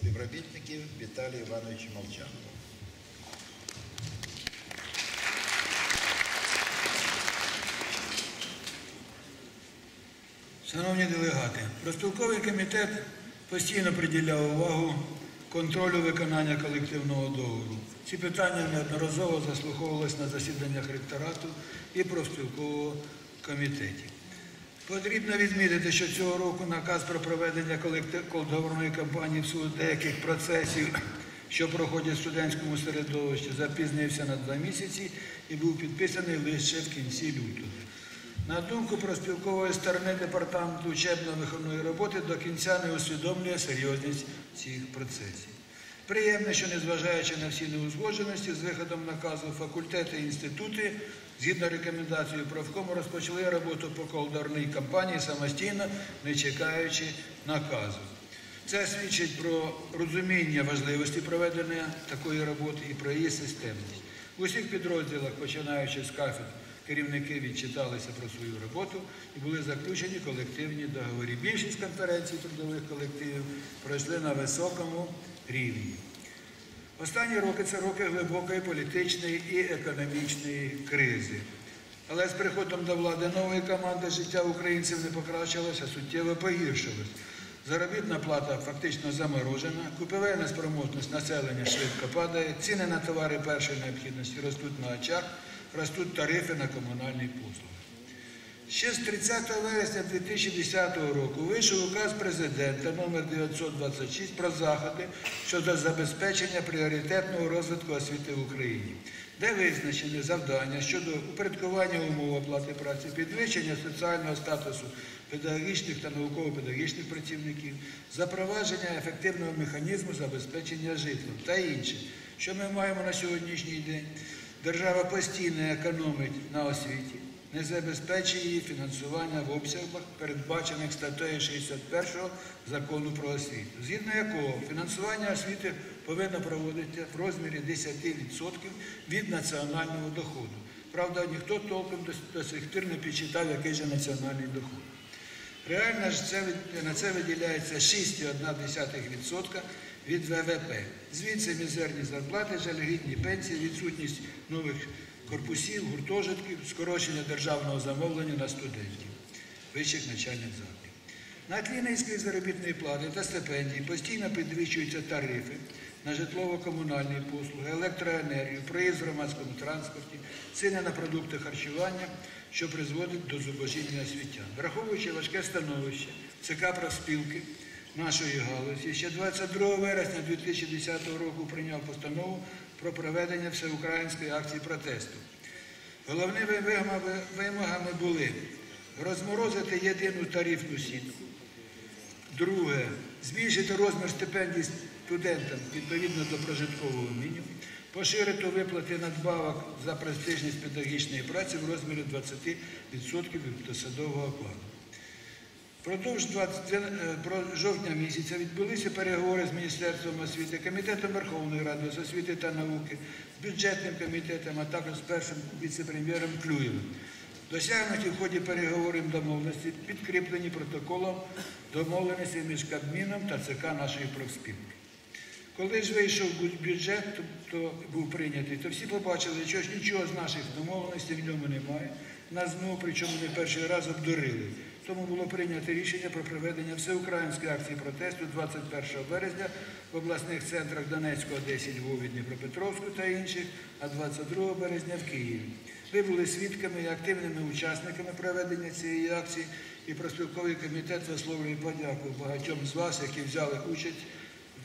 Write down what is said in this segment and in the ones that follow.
співробітників Віталія Івановича Молчанова. Шановні делегати, профспілковий комітет постійно приділяв увагу контролю виконання колективного договору. Ці питання неодноразово заслуховувалися на засіданнях ректорату і профспілкового комітетів. Потрібно відмітити, що цього року наказ про проведення договорної кампанії в силу деяких процесів, що проходять в студентському середовищі, запізнився на два місяці і був підписаний лише в кінці лютого. На думку профспілкової сторони департаменту учебно-виховної роботи до кінця не усвідомлює серйозність цих процесів. Приємно, що незважаючи на всі неузгодженості з виходом наказу факультети і інститути, згідно рекомендації профкому, розпочали роботу по колдарній кампанії самостійно, не чекаючи наказу. Це свідчить про розуміння важливості проведення такої роботи і про її системність. У усіх підрозділах, починаючи з кафедр, керівники відчиталися про свою роботу і були заключені колективні договори. Більшість конференцій трудових колективів пройшли на високому рівні. Останні роки це роки глибокої політичної і економічної кризи. Але з приходом до влади нової команди життя українців не покращилося, суттєво погіршилось. Заробітна плата фактично заморожена, купівельна спроможність населення швидко падає, ціни на товари першої необхідності ростуть на очах, ростуть тарифи на комунальні послуги. Ще з 30 вересня 2010 року вийшов указ президента номер 926 про заходи щодо забезпечення пріоритетного розвитку освіти в Україні, де визначені завдання щодо упорядкування умов оплати праці, підвищення соціального статусу педагогічних та науково-педагогічних працівників, запровадження ефективного механізму забезпечення житлом та інше, що ми маємо на сьогоднішній день. Держава постійно економить на освіті не забезпечує її фінансування в обсягах, передбачених статтею 61 закону про освіту, згідно якого фінансування освіти повинно проводитися в розмірі 10% від національного доходу. Правда, ніхто толком до, сих пір не підчитав, який же національний доход. Реально ж це, на це виділяється 6,1% від ВВП. Звідси мізерні зарплати, жалюгідні пенсії, відсутність нових корпусів, гуртожитків, скорочення державного замовлення на студентів, вищих навчальних закладів. На тлі низької заробітної плати та стипендій постійно підвищуються тарифи на житлово-комунальні послуги, електроенергію, проїзд в громадському транспорті, ціни на продукти харчування, що призводить до зубожіння освітян. Враховуючи важке становище ЦК профспілки нашої галузі, ще 22 вересня 2010 року прийняв постанову про проведення всеукраїнської акції протесту. Головними вимогами- були розморозити єдину тарифну сітку, Друге, збільшити розмір стипендій студентам відповідно до прожиткового мінімуму, поширити виплати надбавок за престижність педагогічної праці в розмірі 20% від посадового окладу. Впродовж 20 е, про жовтня місяця відбулися переговори з Міністерством освіти, Комітетом Верховної Ради з освіти та науки, з бюджетним комітетом, а також з першим віце-прем'єром Клюєвим. Досягнуті в ході переговорів домовленості, підкріплені протоколом домовленості між Кабміном та ЦК нашої профспілки. Коли ж вийшов бюджет, то був прийнятий, то всі побачили, що ж нічого з наших домовленостей в ньому немає. Нас знову, причому не перший раз обдурили. Тому було прийнято рішення про проведення всеукраїнської акції протесту 21 березня в обласних центрах Донецьку, Одесі, Львові, Дніпропетровську та інших, а 22 березня в Києві. Ви були свідками і активними учасниками проведення цієї акції, і профспілковий комітет висловлює подяку багатьом з вас, які взяли участь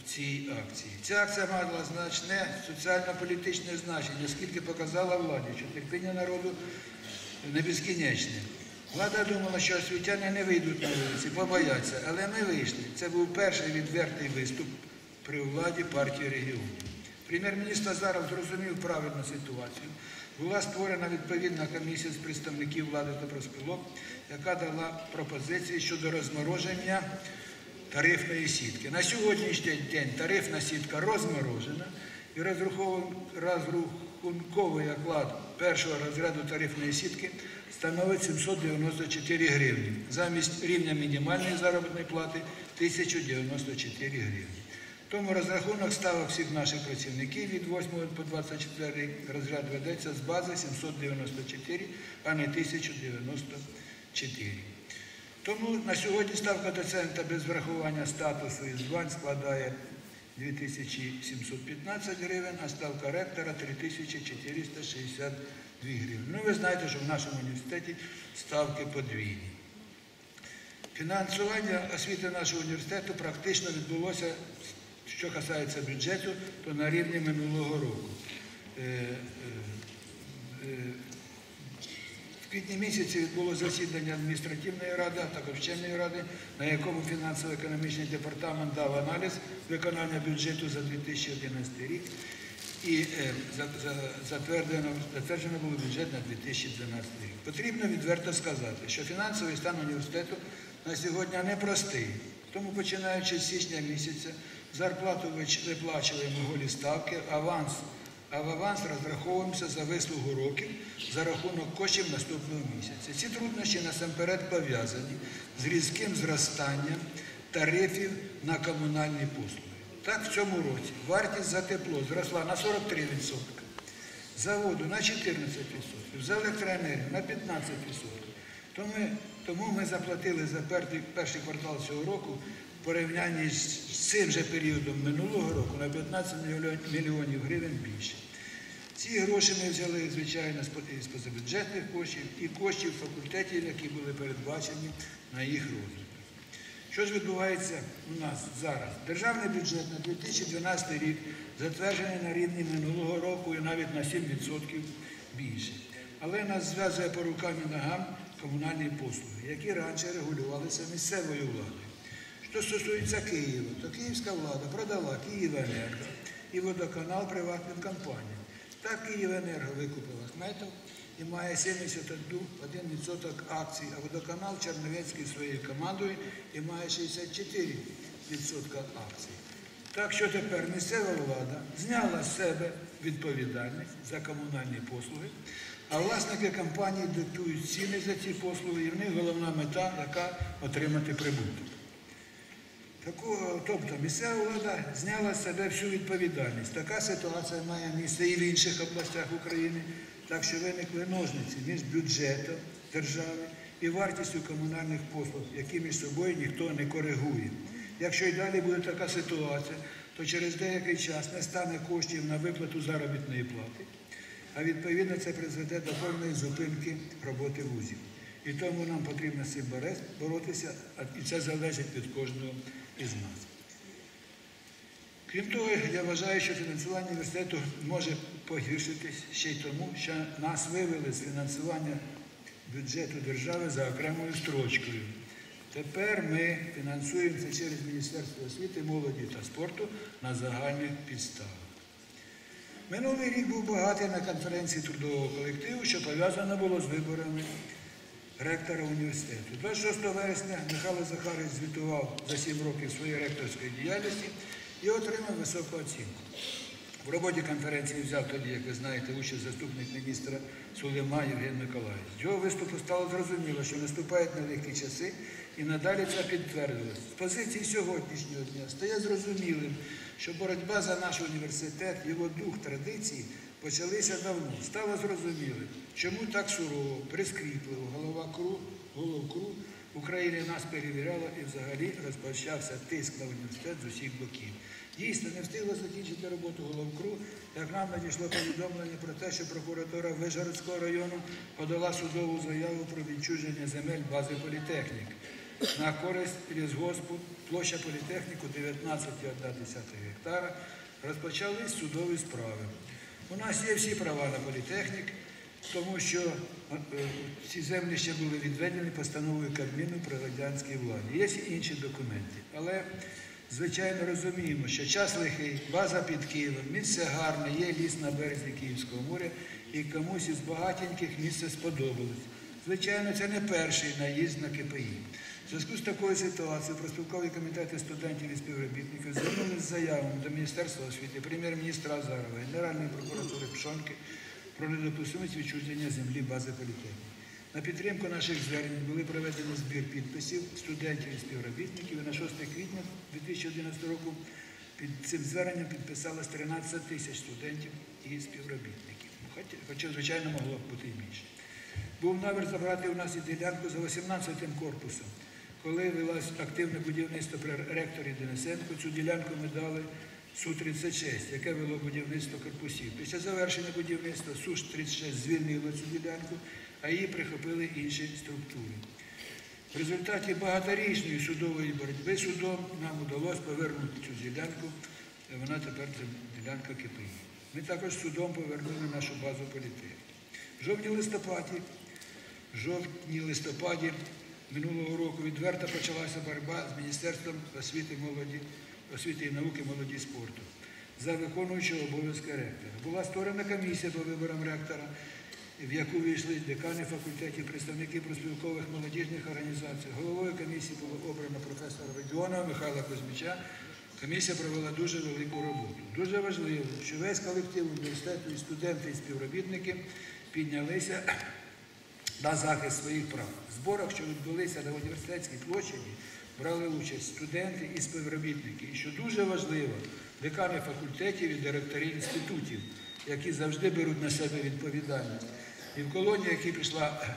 в цій акції. Ця акція мала значне соціально-політичне значення, оскільки показала владі, що терпіння народу не безкінечне. Влада думала, що освітяни не вийдуть на вулиці, побояться, але ми вийшли. Це був перший відвертий виступ при владі партії регіону. Прем'єр-міністр Азаров зрозумів правильну ситуацію. Була створена відповідна комісія з представників влади та профспілок, яка дала пропозиції щодо розмороження тарифної сітки. На сьогоднішній день тарифна сітка розморожена і розрахунковий оклад першого розряду тарифної сітки становить 794 гривні, замість рівня мінімальної заробітної плати 1094 гривні. Тому розрахунок ставок всіх наших працівників від 8 по 24 розряд ведеться з бази 794, а не 1094. Тому на сьогодні ставка доцента без врахування статусу і звань складає 2715 гривень, а ставка ректора 3462 гривень. Ну, ви знаєте, що в нашому університеті ставки подвійні. Фінансування освіти нашого університету практично відбулося, що касається бюджету, то на рівні минулого року. Е, е, е, В квітні місяці відбулося засідання адміністративної ради, а також вченої ради, на якому фінансово-економічний департамент дав аналіз виконання бюджету за 2011 рік і е, за- за- затверджено, затверджено було бюджет на 2012 рік. Потрібно відверто сказати, що фінансовий стан університету на сьогодні непростий. Тому починаючи з січня місяця зарплату виплачуємо голі ставки, аванс, а в аванс розраховуємося за вислугу років за рахунок коштів наступного місяця. Ці труднощі насамперед пов'язані з різким зростанням тарифів на комунальні послуги. Так, в цьому році вартість за тепло зросла на 43%, за воду на 14%, за електроенергію на 15%. Тому, тому ми заплатили за перший, перший квартал цього року в порівнянні з, цим же періодом минулого року на 15 мільйон- мільйонів гривень більше. Ці гроші ми взяли, звичайно, з позабюджетних коштів і коштів факультетів, які були передбачені на їх розвиток. Що ж відбувається у нас зараз? Державний бюджет на 2012 рік затверджений на рівні минулого року і навіть на 7% більше. Але нас зв'язує по рукам і ногам комунальні послуги, які раніше регулювалися місцевою владою. Що стосується Києва, то київська влада продала Київенерго і водоканал приватним компаніям. Так Київенерго викупила Хметов і має 71% акцій, а водоканал Черновецький своєю командою і має 64% акцій. Так що тепер місцева влада зняла з себе відповідальність за комунальні послуги, а власники компанії диктують ціни за ці послуги, і в них головна мета, яка отримати прибуток. Таку, тобто місцева влада зняла з себе всю відповідальність. Така ситуація має місце і в інших областях України, так що виникли ножниці між бюджетом держави і вартістю комунальних послуг, які між собою ніхто не коригує. Якщо й далі буде така ситуація, то через деякий час не стане коштів на виплату заробітної плати, а відповідно це призведе до повної зупинки роботи вузів. І тому нам потрібно з цим боротися, і це залежить від кожного із нас. Крім того, я вважаю, що фінансування університету може погіршитись ще й тому, що нас вивели з фінансування бюджету держави за окремою строчкою. Тепер ми фінансуємо це через Міністерство освіти, молоді та спорту на загальних підставах. Минулий рік був багатий на конференції трудового колективу, що пов'язано було з виборами ректора університету. 26 вересня Михайло Захарович звітував за 7 років своєї ректорської діяльності і отримав високу оцінку. В роботі конференції взяв тоді, як ви знаєте, участь заступник міністра Сулейма Євген Миколаївич. З його виступу стало зрозуміло, що наступають нелегкі часи, і надалі це підтвердилось. З позиції сьогоднішнього дня стає зрозумілим, що боротьба за наш університет, його дух традиції почалися давно. Стало зрозумілим, чому так сурово, прискріпливо голова КРУ, голов КРУ України нас перевіряла і взагалі розпочався тиск на університет з усіх боків. Дійсно, не встигло закінчити роботу головкру, як нам надійшло повідомлення про те, що прокуратура Вижгородського району подала судову заяву про відчуження земель бази політехнік на користь лісгоспу, площа політехніку 19,1 гектара. Розпочались судові справи. У нас є всі права на політехнік, тому що е, ці землі ще були відведені постановою Кабміну при радянській владі. Є інші документи. Але, звичайно, розуміємо, що час лихий, база під Києвом, місце гарне, є ліс на березі Київського моря, і комусь із багатеньких місце сподобалось. Звичайно, це не перший наїзд на КПІ. В зв'язку з такою ситуацією профспілкові комітети студентів і співробітників звернулися з заявами до Міністерства освіти, прем'єр-міністра Азарова, Генеральної прокуратури Пшонки про недопустимість відчуження землі бази політехніки. На підтримку наших звернень були проведені збір підписів студентів і співробітників. І на 6 квітня 2011 року Під цим зверненням підписалось 13 тисяч студентів і співробітників. Хоча, звичайно, могло б бути і більше. Був намір забрати у нас і ділянку за 18-м корпусом. Коли велось активне будівництво при ректорі Денисенко, цю ділянку ми дали Су-36, яке вело будівництво корпусів. Після завершення будівництва Су-36 звільнило цю ділянку, а її прихопили інші структури. В результаті багаторічної судової боротьби судом нам вдалося повернути цю ділянку. Вона тепер це ділянка КПІ. Ми також судом повернули нашу базу політехніки. В жовтні-листопаді, в жовтні-листопаді минулого року відверто почалася боротьба з Міністерством освіти, молоді, освіти і науки, молоді спорту за виконуючого обов'язки ректора. Була створена комісія по виборам ректора, в яку війшли декани факультетів, представники профспілкових молодіжних організацій. Головою комісії було обрано професора Родіонова Михайла Кузьмича. Комісія провела дуже велику роботу. Дуже важливо, що весь колектив університету і студенти, і співробітники піднялися на захист своїх прав. В зборах, що відбулися на університетській площаді, брали участь студенти і співробітники. І що дуже важливо, декани факультетів і директори інститутів, які завжди беруть на себе відповідальність. І в колонії, яка прийшла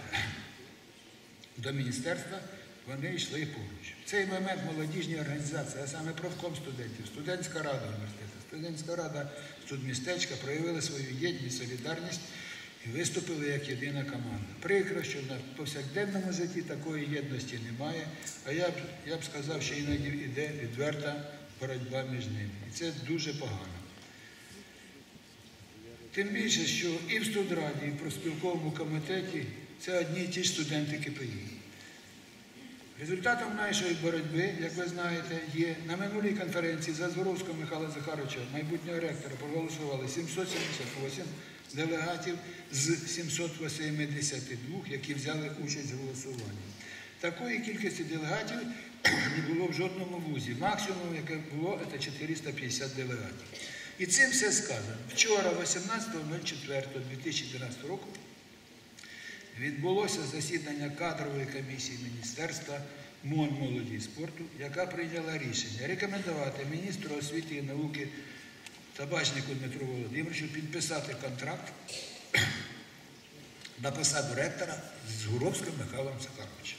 до міністерства, вони йшли поруч. В цей момент молодіжні організації, а саме профком студентів, студентська рада університету, студентська рада студмістечка проявили свою єдність, солідарність виступили як єдина команда. Прикро, що в повсякденному житті такої єдності немає, а я б, я б сказав, що іноді йде відверта боротьба між ними. І це дуже погано. Тим більше, що і в студраді, і в профспілковому комітеті це одні і ті ж студенти КПІ. Результатом нашої боротьби, як ви знаєте, є на минулій конференції за Зворовського Михайла Захаровича, майбутнього ректора, проголосували 778 делегатів з 782, які взяли участь в голосуванні. Такої кількості делегатів не було в жодному вузі. Максимум, яке було, це 450 делегатів. І цим все сказано. Вчора, 18.04.2012 року, відбулося засідання кадрової комісії Міністерства МОН молоді і спорту, яка прийняла рішення рекомендувати міністру освіти і науки Табачнику Дмитру Володимировичу підписати контракт на посаду ректора з Гуровським Михайлом Захаровичем.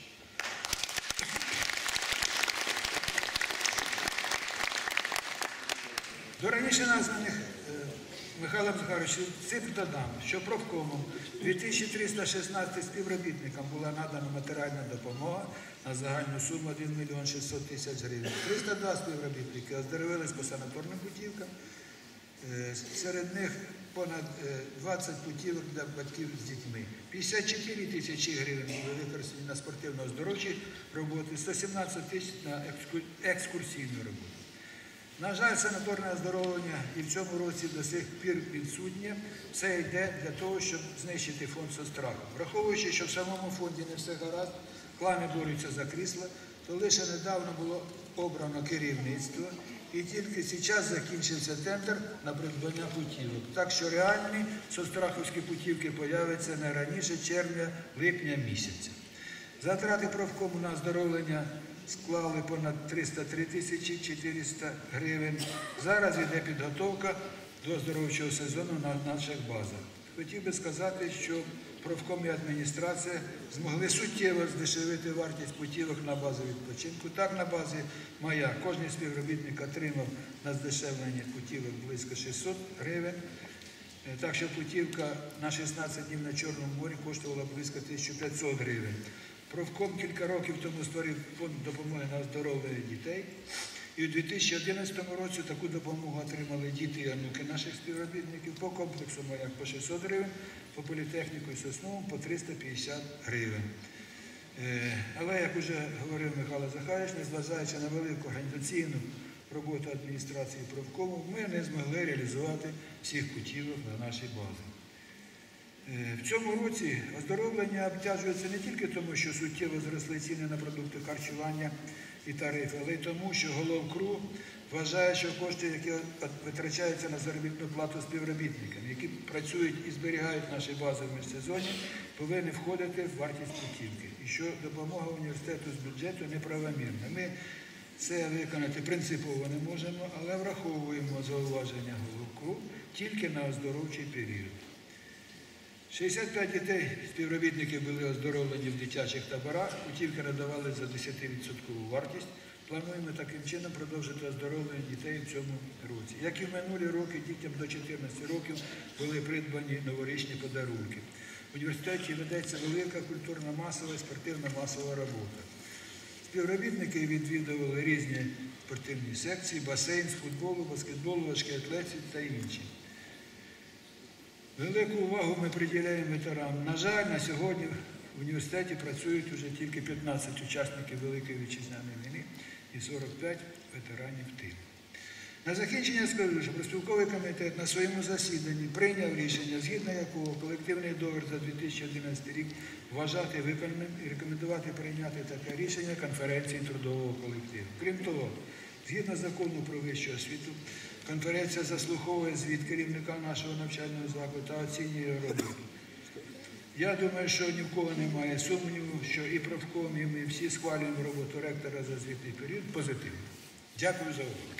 До раніше названих е, Михайлом Захаровичем цифр додам, що профкомом 2316 співробітникам була надана матеріальна допомога на загальну суму 1 мільйон 600 тисяч гривень. 302 співробітники оздоровились по санаторним путівкам. Е, Серед них понад е, 20 путівок для батьків з дітьми. 54 тисячі гривень були використані на спортивно-оздоровчі роботи, 117 тисяч на екскурсійну роботу. На жаль, санаторне оздоровлення і в цьому році до сих пір відсутнє. Все йде для того, щоб знищити фонд соцстраху. Враховуючи, що в самому фонді не все гаразд, клани борються за крісла, то лише недавно було обрано керівництво і тільки зараз закінчився тендер на придбання путівок. Так що реальні соцстраховські путівки появляться не раніше червня-липня місяця. Затрати профкому на оздоровлення склали понад 303 тисячі 400 гривень. Зараз йде підготовка до оздоровчого сезону на наших базах. Хотів би сказати, що профком і адміністрація змогли суттєво здешевити вартість путівок на базу відпочинку. Так, на базі моя кожен співробітник отримав на здешевлення путівок близько 600 гривень. Е, Так що путівка на 16 днів на Чорному морі коштувала близько 1500 гривень. Профком кілька років тому створив фонд допомоги на оздоровлення дітей. І у 2011 році таку допомогу отримали діти і онуки наших співробітників по комплексу маяк по 600 гривень, по політехніку і сосновому по 350 гривень. Е, Але, як вже говорив Михайло Захарович, незважаючи на велику організаційну роботу адміністрації профкому, ми не змогли реалізувати всіх путівок на нашій базі. Е, В цьому році оздоровлення обтяжується не тільки тому, що суттєво зросли ціни на продукти харчування і тарифи, але й тому, що головкру вважає, що кошти, які витрачаються на заробітну плату співробітникам, які працюють і зберігають наші бази в міжсезоні, повинні входити в вартість путівки. І що допомога університету з бюджету неправомірна. Ми Це виконати принципово не можемо, але враховуємо зауваження головку тільки на оздоровчий період. 65 дітей співробітників були оздоровлені в дитячих таборах, путівки надавали за 10% вартість. Плануємо таким чином продовжити оздоровлення дітей в цьому році. Як і в минулі роки, дітям до 14 років були придбані новорічні подарунки. В університеті ведеться велика культурна масова і спортивна масова робота. Співробітники відвідували різні спортивні секції, басейн з футболу, баскетболу, важкій атлетиці та інші. Велику увагу ми приділяємо ветеранам. На жаль, на сьогодні в університеті працюють вже тільки 15 учасників Великої вітчизняної війни і 45 ветеранів тилу. На закінчення скажу, що профспілковий комітет на своєму засіданні прийняв рішення, згідно якого колективний договір за 2011 рік вважати виконаним і рекомендувати прийняти таке рішення конференції трудового колективу. Крім того, згідно закону про вищу освіту, Конференція заслуховує звіт керівника нашого навчального закладу та оцінює роботу. Я думаю, що ні в кого немає сумніву, що і правком, і ми всі схвалюємо роботу ректора за звітний період позитивно. Дякую за увагу.